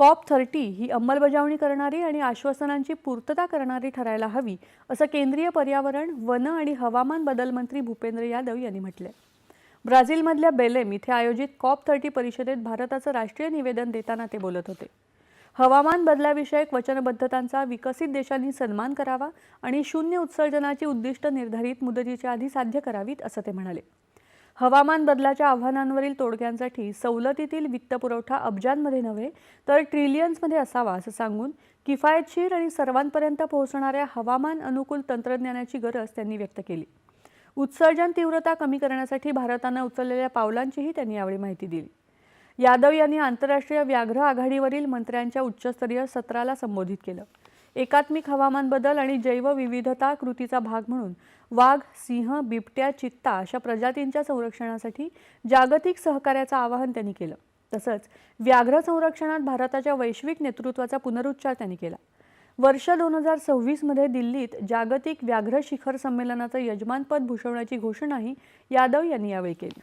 COP thirty ही अंमलबजावणी करणारी आणि आश्वासनांची पूर्तता करणारी ठरायला हवी असं केंद्रीय पर्यावरण वन आणि हवामान बदल मंत्री भूपेंद्र यादव यांनी म्हटलंय. ब्राझीलमधल्या बेलेम इथे आयोजित कॉप थर्टी परिषदेत भारताचं राष्ट्रीय निवेदन देताना ते बोलत होते. हवामान बदलाविषयक वचनबद्धतांचा विकसित देशांनी सन्मान करावा आणि शून्य उत्सर्जनाची उद्दिष्ट निर्धारित मुदतीच्या आधी साध्य करावीत असं ते म्हणाले. हवामान बदलाच्या आव्हानांवरील तोडग्यांसाठी सवलतीतील वित्तपुरवठा अब्जांमध्ये नव्हे तर ट्रिलियन्समध्ये असावा असं सांगून किफायतशीर आणि सर्वांपर्यंत पोहोचणाऱ्या हवामान अनुकूल तंत्रज्ञानाची गरज त्यांनी व्यक्त केली. उत्सर्जन तीव्रता कमी करण्यासाठी भारतानं उचललेल्या पावलांचीही त्यांनी यावेळी माहिती दिली. यादव यांनी आंतरराष्ट्रीय व्याघ्र आघाडीवरील मंत्र्यांच्या उच्चस्तरीय सत्राला संबोधित केलं. एकात्मिक हवामान बदल आणि जैवविविधता कृतीचा भाग म्हणून वाघ सिंह बिबट्या चित्ता अशा प्रजातींच्या संरक्षणासाठी जागतिक सहकार्याचं आवाहन त्यांनी केलं. तसंच व्याघ्र संरक्षणात भारताच्या वैश्विक नेतृत्वाचा पुनरुच्चार त्यांनी केला. वर्ष दोन हजार सव्वीसमध्ये दिल्लीत जागतिक व्याघ्र शिखर संमेलनाचं यजमानपद भूषवण्याची घोषणाही यादव यांनी यावेळी केली.